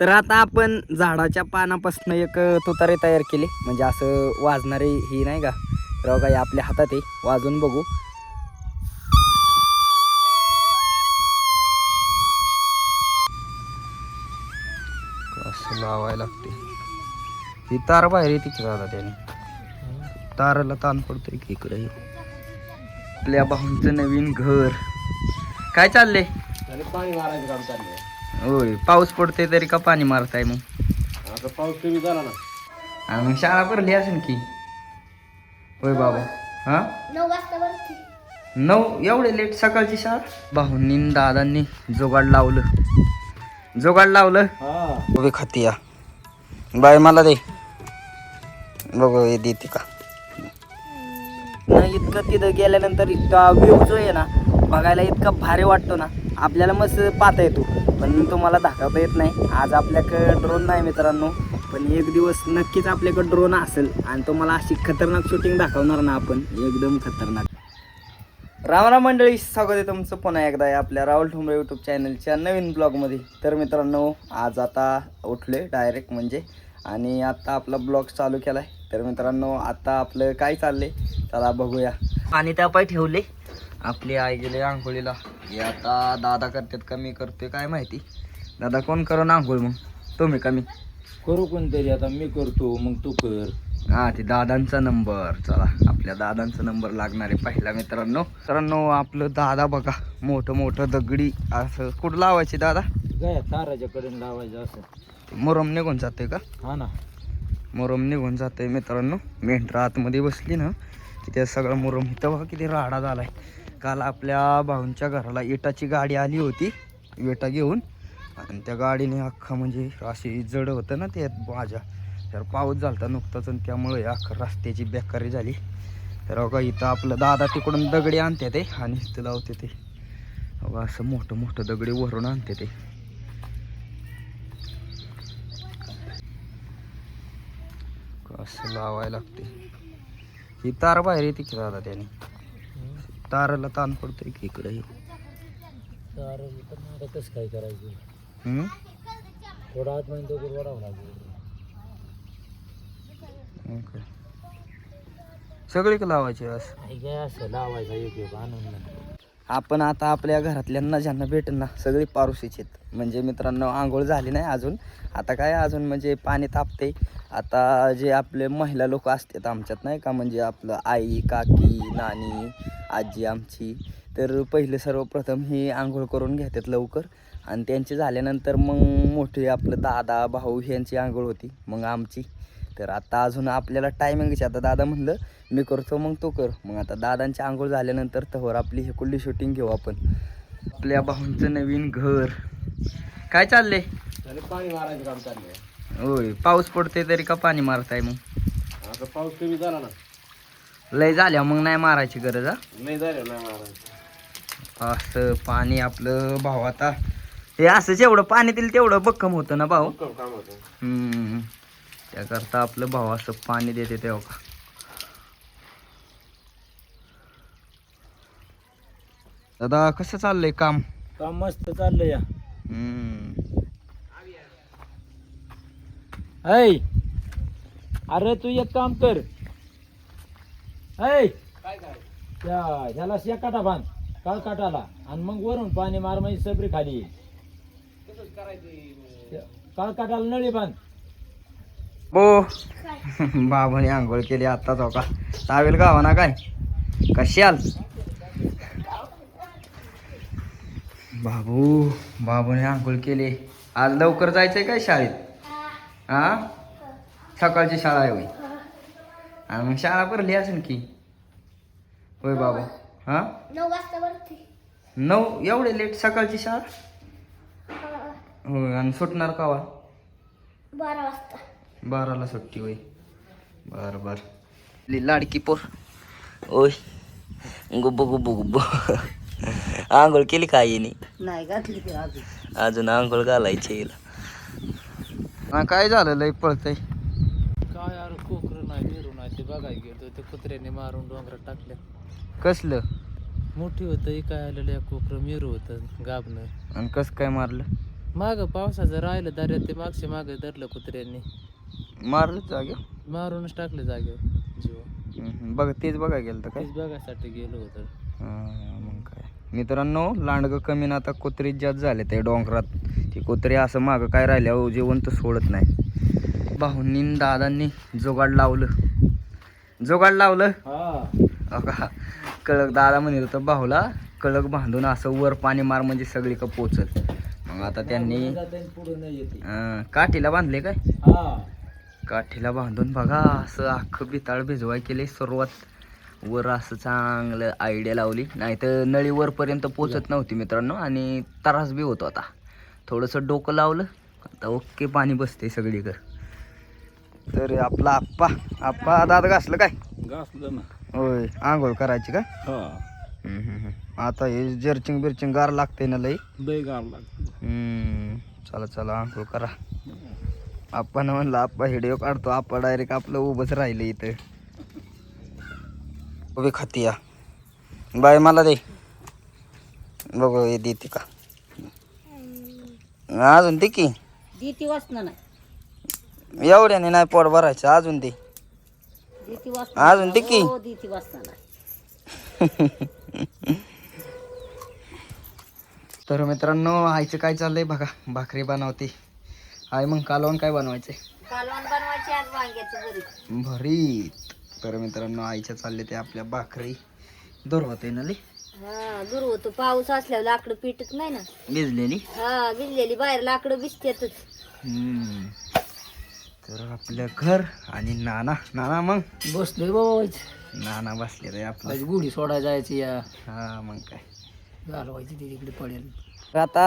तर आता आपण झाडाच्या पानापासून एक तुतारे तयार केले. म्हणजे असं वाजणारे ही नाही का? तर काही आपल्या हातात आहे. वाजून बघू. असं लावायला लागते. ही तार बाहेर येते की दादा त्याने? ताराला ताण पडतोय की इकडे आपल्या भाऊंचं नवीन घर. काय चाललंय? पाणी मारायचं काम चाललंय. होय पाऊस पडतोय तरी का पाणी मारताय मग? आता पाऊस कमी झाला ना. आणि मग शाळा भरली असेल की? होय बाबा. हा? नऊ वाजता नऊ? एवढे लेट सकाळची शाळा? भाऊंनी न दादांनी जोगाड लावलं. जोगाड लावलं? हा. उभी खाती या. बाय मला दे. बघू हे देते का? नाही इतकं तिथं गेल्यानंतर इतका व्ह्यू जो आहे ना बघायला इतका भारी वाटतो ना. आपल्याला मस्त पाहता येतो. पण तुम्हाला दाखवता येत नाही. आज आपल्याकडं ड्रोन नाही मित्रांनो. पण एक दिवस नक्कीच आपल्याकडं ड्रोन असेल. आणि तुम्हाला अशी खतरनाक शूटिंग दाखवणार ना आपण. एकदम खतरनाक. रामराम मंडळी स्वागत आहे तुमचं पुन्हा एकदा आहे आपल्या राहुल ठोंबरे यूट्यूब चॅनलच्या नवीन ब्लॉगमध्ये तर मित्रांनो आज आता उठले डायरेक्ट म्हणजे. आणि आता आपला ब्लॉग चालू केला आहे तर मित्रांनो आता आपलं काय चाललंय? चला बघूया. आणि त्या पाय ठेवले. आपली आई गेले आंघोळीला. हे आता दादा करतात का मी करतोय काय माहिती. दादा कोण करून आंघोळ मग? तुम्ही कमी करू कोणतरी आता मी करतो मग तू कर. हा ते दादांचा नंबर. चला आपल्या दादांचा नंबर लागणार आहे पहिला मित्रांनो. मित्रांनो आपलं दादा बघा मोठं मोठं दगडी असं. कुठं लावायचे दादा? काय ताराच्या कडे लावायचं असं. मुरम निघून जाते का? हा ना. मुरम निघून जाते मित्रांनो. मेंढरा आतमध्ये बसली ना की सगळं मुरम इथं बघा किती राडा झालाय. काल आपल्या भाऊंच्या घराला इटाची गाडी आली होती. विटा घेऊन. आणि त्या गाडीने अख्खा म्हणजे अशी जड होतं ना ते भाज्या तर पाऊस झालता नुकताच आणि त्यामुळे अख्खा रस्त्याची बेकारी झाली. तर अगं इथं आपलं दादा तिकडून दगडी आणते ते आणि इथं लावते ते. अगं असं मोठं मोठं दगडी वरून आणते ते. असं लावायला लागते. ही तार बाहेर येते की दादा त्याने? ताराला ताण पडतोय की इकडे? आता कसं काय करायचं? हम्म? थोडा आत म्हणजे वाढावं लागेल. सगळी लावायची असं? हे काय असं लावायचा एक एक आणून. आपण आता आपल्या घरातल्यांना ज्यांना भेटेल ना सगळी पारुशीचे आहेत. म्हणजे मित्रांनो आंघोळ झाली नाही अजून. आता काय अजून? म्हणजे पाणी तापते आता जे आपले महिला लोक असतात आमच्यात नाही का? म्हणजे आपलं आई काकी नानी आजी आमची. तर पहिले सर्वप्रथम ही आंघोळ करून घेतात लवकर. आणि त्यांची झाल्यानंतर मग मोठे आपलं दादा भाऊ ह्यांची आंघोळ होती. मग आमची. तर आता अजून आपल्याला टायमिंगचे आता दादा म्हणलं मी करतो मग तो कर. मग आता दादांची आंघोळ झाल्यानंतर तवर आपली हे कुठली शूटिंग घेऊ आपण. आपल्या भाऊंचं नवीन घर. काय चाललंय? पाणी मारायचं काम चाललंय. होय पाऊस पडतोय तरी का पाणी मारताय मग? आता पाऊस कमी झाला ना. लय झाल्या मग नाही मारायची गरज हा? नाही झालं नाही मारायचं. असं पाणी आपलं भाऊ आता हे असं जेवढं पाणी दिलं तेवढं बक्कम होतं ना भाऊ? काम होतं. त्याकरता आपलं भाऊ असं पाणी देते तेव्हा का? दादा कसं चाललंय काम? काम मस्त चाललंय या. हम्म. ऐ अरे तू एक काम कर. ऐ त्या ह्याला शेकाटा बांध काळ काटाला. आणि मग वरून पाणी मार म्हणजे सबरी खाली. काळ काटाला नळी बांध. बो. बाबाने आंघोळ केली आत्ताच हो का? चावेल गावा ना काय कशाल बाबू बाबूने आंघोळ केली. आज लवकर जायचंय काय शाळेत? हा. सकाळची शाळा आहे होय. आणि मग शाळा भरली असेल की? होय बाबा. हा? नऊ वाजता वरती नऊ? एवढे लेट सकाळची शाळा? होय आणि सुटणार कावा? बारा वाजता. बाराला सुट्टी होय. बर बर. ली लाडकी पोर. ओय गुब्बू गुब्बू गुब्बू. आंघोळ केली का येणे नाही घातली की अजून. आंघोळ घालायची हिला. हा काय झालं? लय पळतय. काय यार कोकर नाही मेरू नाही ते बघायला गेलो ते कुत्र्याने मारून डोंगरात टाकल्या कसलं? मोठी होतं काय आलेलं या कोकर मेरू होतं गाबनं आणि कस काय मारलं? माग पावसाचं राहिलं दर्यात ते मागच्या माग धरलं कुत्र्यांनी. मारलं जागे? मारूनच टाकले जागेवर जीव. बघ तेच बघा गेलं तर काय? तेच बघायसाठी गेलो होतो. हा, मग काय. मित्रांनो लांडगं कमी ना आता कुत्री जास्त झाले ते डोंगरात. ती कुत्री असं मागं काय राहिल्या जेवण तर सोडत नाही. भाऊंनी न दादांनी जोगाड लावलं. जोगाड लावलं? हा. अहो का? कळक दादा म्हणत होतं भाऊला कळक बांधून असं वर पाणी मार म्हणजे सगळी का पोचल. मग आता त्यांनी पुढे नाही येते. अं, काठीला बांधले काय? हा. काठीला बांधून बघा असं अख्खं बिताळ भिजवाय केले सुरुवात. वर असं चांगलं आयडिया लावली. नाही तर नळी वरपर्यंत पोचत नव्हती मित्रांनो आणि त्रास बी होतो आता. थोडंसं डोकं लावलं आता ओके पाणी बसते सगळीकडं. तर आपला आप्पा आप्पा दात घासलं काय? घासलं ना. होय आंघोळ करायची हम्म. आता हे जर्चिंग बिर्चिंग गार लागते ना लई? गार लागतं हम्म, चला चला आंघोळ करा. आपण म्हणलं आप्पा व्हिडिओ काढतो आप्पा डायरेक्ट आपलं उभंच राहिलं इथं. उभी खाती या. बाय मला दे. बघू हे देते का? अजून दे की. दिती वाचना नाही. एवढ्याने नाही पोट भरायचं अजून दे. अजून दे की. हो दिती वाचना नाही. तर मित्रांनो आईचं काय चाललंय बघा भाकरी बनवते. आई मग कालवण काय बनवायचंय? कालवण बनवायची आज वांग्याचं बरी भरीत. तर मित्रांनो आईच्या चालले ते आपल्या भाकरी. दोरवते ना लई हा दूर होतो पाऊस असल्यावर लाकडं पिटत नाही ना. भिजलेली? हा भिजलेली. बाहेर लाकडं भिजतेतच. हम्म. तर आपलं घर आणि नाना. नाना मग? बसलोय बाबा नाना बसले रे आपलं. गुढी सोडायला जायची या. हा मग काय? घालवायची ती तिकडे पडेल. तर आता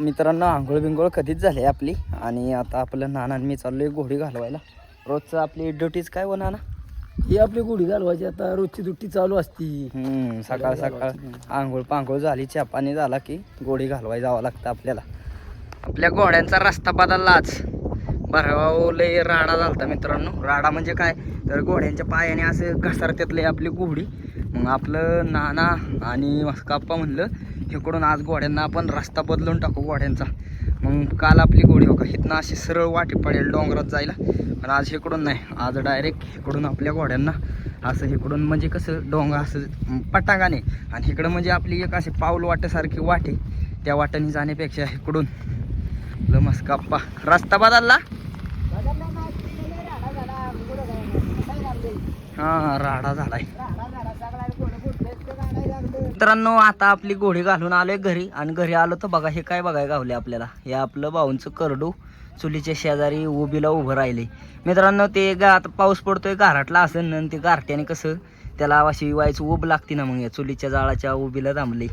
मित्रांनो आंघोळ बिंघोळ कधीच झाली आपली. आणि आता आपलं नाना मी चाललोय घोडी घालवायला. रोजचं आपली ड्युटीज काय हो नाना? ही आपली गुढी घालवायची आता रोजची दुट्टी चालू असती. हम्म, सकाळ सकाळ. आंघोळ पांघोळ झाली चहा पाणी झाला की गोडी घालवाय जावं लागतं आपल्याला. आपल्या घोड्यांचा रस्ता बदललाच बरं लय राडा झालता मित्रांनो. राडा म्हणजे काय? तर घोड्यांच्या पायाने असं घसरत्यातले आपली घोडी. मग आपलं नाना आणि काप्पा म्हणलं इकडून आज घोड्यांना आपण रस्ता बदलून टाकू घोड्यांचा. मग काल आपली घोडी का इथनं अशी सरळ वाटी पडेल डोंगरात जायला. पण आज इकडून नाही आज डायरेक्ट इकडून आपल्या घोड्यांना असं इकडून म्हणजे कसं डोंगर असं पटांगाने आणि इकडं म्हणजे आपली एक अशी पाऊल वाटेसारखी वाटे त्या वाटेने जाण्यापेक्षा इकडून लमस काप्पा रस्ता बदलला? हा राडा झालाय. मित्रांनो आता आपली घोडी घालून आलोय घरी आणि घरी आलो तर बघा हे काय बघाय गावले आपल्याला. हे आपलं भाऊंचं करडू चुलीच्या शेजारी उभीला उभं राहिले मित्रांनो ते गा आता पाऊस पडतोय गारटला असेल आणि ते गारट्याने कसं त्याला अशी व्हायचं उब लागते ना मग या चुलीच्या जाळाच्या उभीला थांबली.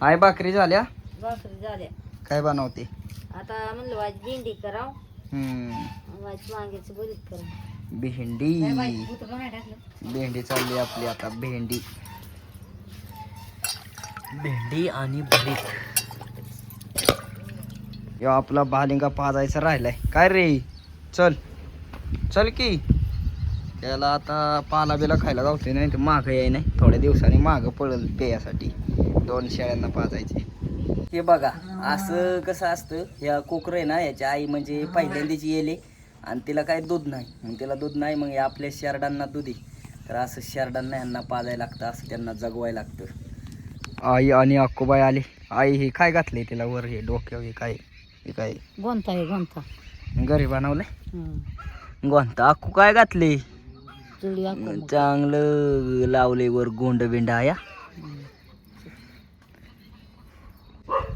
हाय भाकरी झाल्या? भाकरी झाल्या. काय बनवते? आता म्हणलं वाज भेंडी कराव. हम्म. वाज वांग्याचं बरीच करावं. भेंडी. भेंडी चालली आपली आता भेंडी. भेंडी आणि भरीत यो आपला बालिंगा पाजायचा राहिलाय. काय रे? चल. चल की. त्याला आता पाला बिला खायला गावते नाही तर मागं याय नाही. थोड्या दिवसांनी मागं पडल पेयासाठी दोन शेळ्यांना पाजायचे. हे बघा असं कसं असतं ह्या कोकरं आहे ना याच्या आई म्हणजे पहिल्यांदाची येले आणि तिला काय दूध नाही. मग तिला दूध नाही मग या आपल्या शेरडांना दूध तर असं शेरडांना यांना पाजायला लागतं असं त्यांना जगवायला लागतं. आई आणि अक्कोबाई आले. आई हे काय घातले तिला वर हे डोक्यावर हे काय हे काय? गोंता आहे गोंता घरी बनवलंय? गोंता अक्कू काय घातले चांगलं लावले वर गोंड बिंड आया.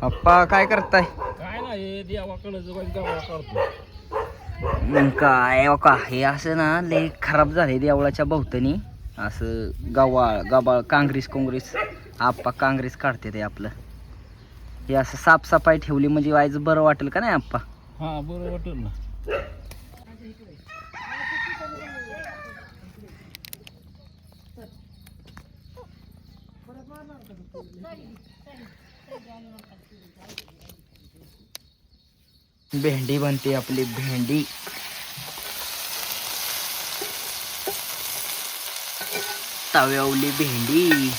अप्पा काय करताय? काय ना हे देवाकडे जवळ गावा काढतो. मग काय हो का? हे असं ना लय खराब झाले देवळाच्या भोवतणी असं गवाळ गबाळ काँग्रेस काँग्रेस. आप्पा काँग्रेस काढते ते आपलं. हे असं साफसफाई ठेवली म्हणजे व्हायचं बरं वाटेल का नाही आप्पा? हा बरं वाटेल ना. भेंडी बनते आपली भेंडी. तव्यावली भेंडी.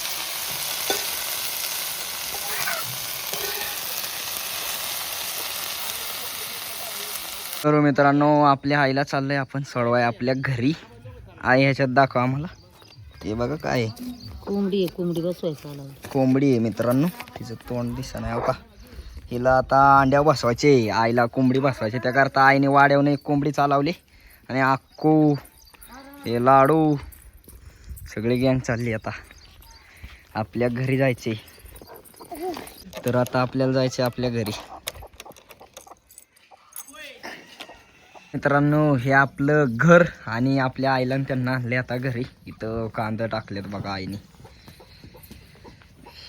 तर मित्रांनो आपल्या आईला चाललंय आपण सोडवाय आपल्या घरी. आई ह्याच्यात दाखवा आम्हाला. ते बघा काय आहे. कोंबडी आहे कोंबडी बसवायचं कोंबडी आहे मित्रांनो. तिचं तोंड दिसत नाही हो का? हिला आता अंड्या बसवायचे आईला कोंबडी बसवायची त्याकरता आईने वाड्यावरून एक कोंबडी चालवली. आणि अक्कू हे लाडू सगळी गँग चालली आता. आपल्या घरी जायचे. तर आता आपल्याला जायचे आपल्या घरी. मित्रांनो हे आपलं घर आणि आपल्या आईला त्यांना आणले आता घरी. इथं कांदा टाकलेत बघा आईने.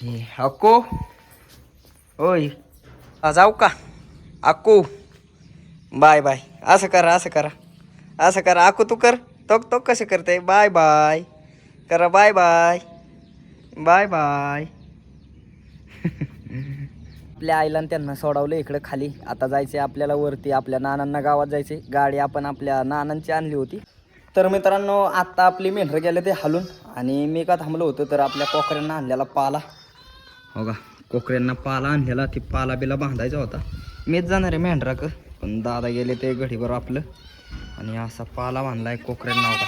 हे अक्को. होय जाऊ का? अक्कू. Bye bye. असं करा असं करा. असं करा. अक्कू तू कर. तोक तोक कसं करते? Bye bye. करा बाय बाय. Bye bye. आपल्या आईला त्यांना सोडवलं इकडं खाली. आता जायचे आपल्याला वरती आपल्या नानांना गावात जायचे गाडी आपण आपल्या नानांची आणली होती. तर मित्रांनो आत्ता आपली मेंढर गेले ते हलून. आणि मी का थांबलो होतो तर आपल्या कोकऱ्यांना आणलेला पाला. हो का? कोकऱ्यांना पाला आणलेला. ती पाला बिला बांधायचा होता. मीच जाणार आहे मेंढराक. पण दादा गेले ते घडीवर आपलं. आणि असा पाला बांधलाय कोकऱ्यांना होता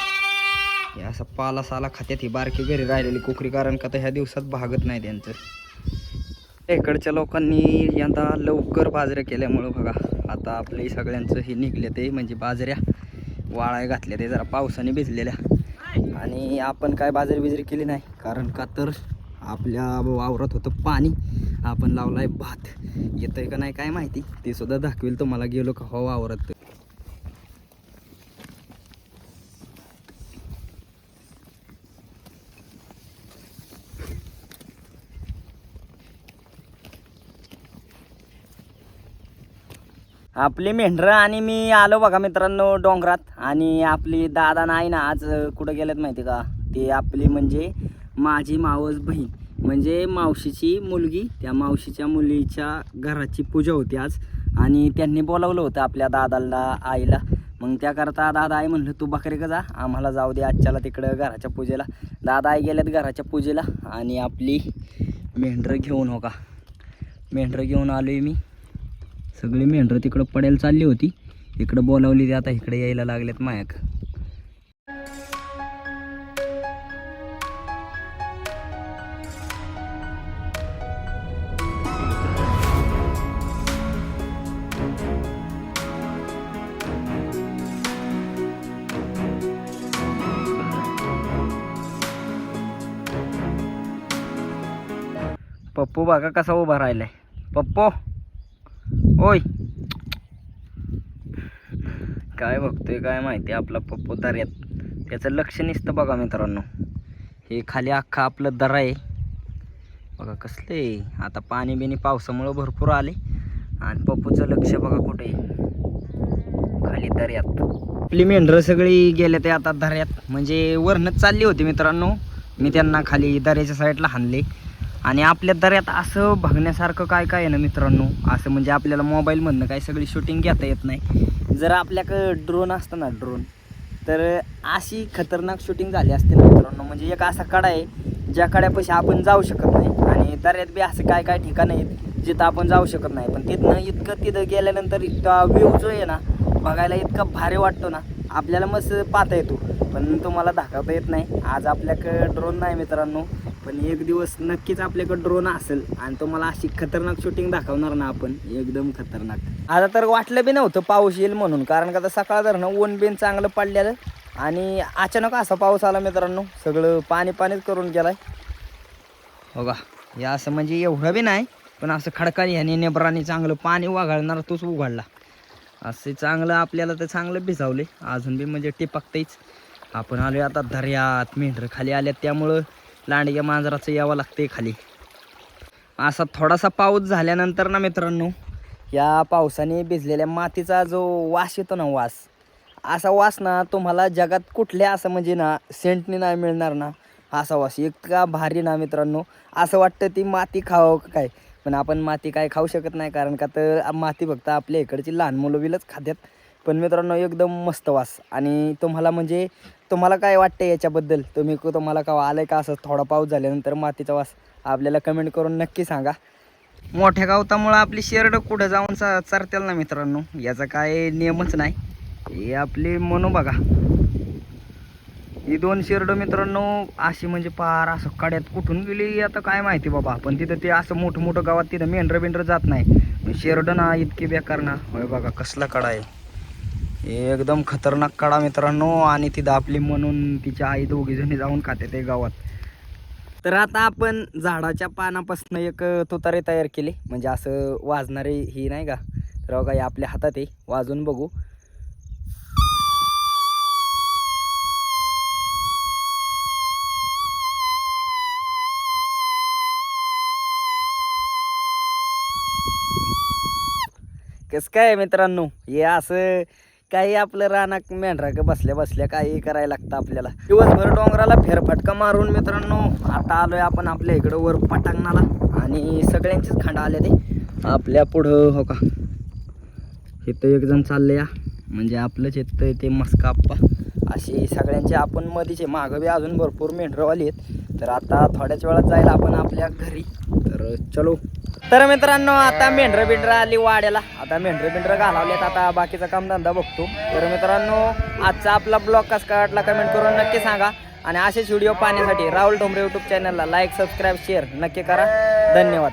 हे असा पाला साला खात्यात. ही बारकी घरी राहिलेली कोकरी. कारण का तर ह्या दिवसात भागत नाही त्यांचं. इकडच्या लोकांनी यंदा लवकर बाजऱ्या केल्यामुळं बघा. आता आपले सगळ्यांचं हे निघले ते म्हणजे बाजऱ्या. वाळाय घातल्या ते जरा पावसाने भिजलेल्या. आणि आपण काय बाजरी बिजरी केली नाही? कारण का तर आपल्या वावरात होतं पाणी. आपण लावलाय भात. येतंय का नाही काय माहिती? ते सुद्धा दाखवेल तुम्हाला. गेलो का हो वावरात. आपली मेंढरं आणि मी आलो बघा मित्रांनो डोंगरात. आणि आपली दादा नाही ना आज कुठं गेलेत माहिती का? ते आपली म्हणजे माझी मावस बहीण. म्हणजे मावशीची मुलगी. त्या मावशीच्या मुलीच्या घराची पूजा होती आज. आणि त्यांनी बोलावलं होतं आपल्या दादाला आईला. मग त्याकरता दादा आई म्हणलं तू बकरी का जा. आम्हाला जाऊ दे आजच्याला तिकडं घराच्या पूजेला. दादा आई गेल्यात घराच्या पूजेला. आणि आपली मेंढरं घेऊन हो का? मेंढरं घेऊन आलो आहे मी. सगळी मेंढरं तिकडं पडायला चालली होती. इकडं बोलावली ती आता इकडे यायला लागलेत मायाक. पप्पू बाका कसा उभा राहिलाय? पप्पू? ओय. काय बघतोय काय माहिती आपला पप्पू दर्यात. त्याचं लक्ष नसतं बघा मित्रांनो. हे खाली अख्खा आपलं दरा आहे. बघा कसले आता पाणी बिणी पावसामुळं भरपूर आले. आणि पप्पूचं लक्ष बघा कुठे खाली दर्यात. आपली मेंढरं सगळी गेले ते आता दर्यात. म्हणजे वरणच चालली होती मित्रांनो. मी त्यांना खाली दर्याच्या साईडला हाणले. आणि आपल्या दर्यात असं बघण्यासारखं काय काय आहे ना मित्रांनो? असं म्हणजे आपल्याला मोबाईलमधनं काय सगळी शूटिंग घेता येत नाही. जर आपल्याकडं ड्रोन असतं ना ड्रोन तर अशी खतरनाक शूटिंग झाली असते ना मित्रांनो. म्हणजे एक असा कडा आहे ज्या कड्यापाशी आपण जाऊ शकत नाही. आणि दर्यात बी असं काय काय ठिकाणं आहेत जिथं आपण जाऊ शकत नाही. पण तिथनं इतकं तिथं गेल्यानंतर इतका व्ह्यू जो आहे ना बघायला इतका भारी वाटतो ना आपल्याला मस्त पाहता येतो. पण तुम्हाला दाखवता येत नाही. आज आपल्याकडं ड्रोन नाही मित्रांनो. पण एक दिवस नक्कीच आपल्याकडे ड्रोन असेल आणि तुम्हाला अशी खतरनाक शूटिंग दाखवणार ना आपण. एकदम खतरनाक. आता तर वाटलं बी नव्हतं पाऊस येईल म्हणून कारण का आता सकाळ जर ना ऊन बिन चांगलं पडलेलं. आणि अचानक असा पाऊस आला मित्रांनो सगळं पाणी पाणीच करून गेलाय. हो का हे असं म्हणजे एवढं बी नाही पण असं खडकाळी ह्याने नेबराने चांगलं पाणी वाघाळणार तोच उघडला. असे चांगलं आपल्याला तर चांगलं भिजावले अजून बी म्हणजे टिपकतेच आपण आलो आता दर्यात मेंढर खाली आल्यात त्यामुळं लांडग्या मांजराचं यावं लागते खाली. असा थोडासा पाऊस झाल्यानंतर ना मित्रांनो या पावसाने भिजलेल्या मातीचा जो वास येतो ना वास असा वास ना तुम्हाला जगात कुठल्या असं म्हणजे ना सेंटने नाही मिळणार ना असा वास. इतका भारी ना मित्रांनो असं वाटतं ती माती खावं काय? पण आपण माती काय खाऊ शकत नाही कारण का तर माती फक्त आपल्या इकडची लहान मुलं बिलच खात्यात. पण मित्रांनो एकदम मस्त वास. आणि तुम्हाला म्हणजे तुम्हाला काय वाटतं याच्याबद्दल? तुम्ही तुम्हाला का आलं का असं थोडा पाऊस झाल्यानंतर मातीचा वास? आपल्याला कमेंट करून नक्की सांगा. मोठ्या गावतामुळं आपली शेरड कुठं जाऊन चा चारतील ना मित्रांनो? याचा काय नियमच नाही. हे आपली म्हणू बघा. ही दोन शेरड मित्रांनो अशी म्हणजे पार असं कड्यात कुठून गेली आता काय माहिती बाबा. पण तिथं ते असं मोठं मोठं गावात तिथं मेंढरं बिंढरं जात नाही. शेरड ना इतकी बेकार ना. होय बघा कसला कडा आहे. एकदम खतरनाक कडा मित्रांनो. आणि तिथं आपली म्हणून तिच्या आई दोघी जणी जाऊन खाते ते गावात. तर आता आपण झाडाच्या पानापासून एक तुतारे तयार केली. म्हणजे असं वाजणारे ही नाही का? तर बघा हे आपल्या हातात आहे. वाजून बघू. कसं काय मित्रांनो? हे असं काही आपलं रानाक मेंढरा बसल्या बसल्या काही करायला लागतं आपल्याला. दिवसभर डोंगराला फेरफटका मारून मित्रांनो आता आलोय आपण आपल्या इकडं वर पटांगणाला. आणि सगळ्यांचेच खांडा आले ते. आपल्या पुढं हो का? इथं एक जण चालले या म्हणजे आपलंच येतं ते मस्काप्पा. अशी सगळ्यांचे आपण मधीचे मागं बी अजून भरपूर मेंढरवाली आहेत. तर आता थोड्याच वेळात जायला आपण आपल्या घरी. तर चलो. तर मित्रांनो आता मेंढरं बिंढरं आली वाड्याला. आता मेंढरं बिंढरं घालावलेत. आता बाकीचा कामधंदा बघतो. तर मित्रांनो आजचा आपला ब्लॉग कसा वाटला कमेंट करून नक्की सांगा. आणि असेच व्हिडिओ पाहण्यासाठी राहुल ठोंबरे यूट्यूब चॅनलला लाईक सबस्क्राईब शेअर नक्की करा. धन्यवाद.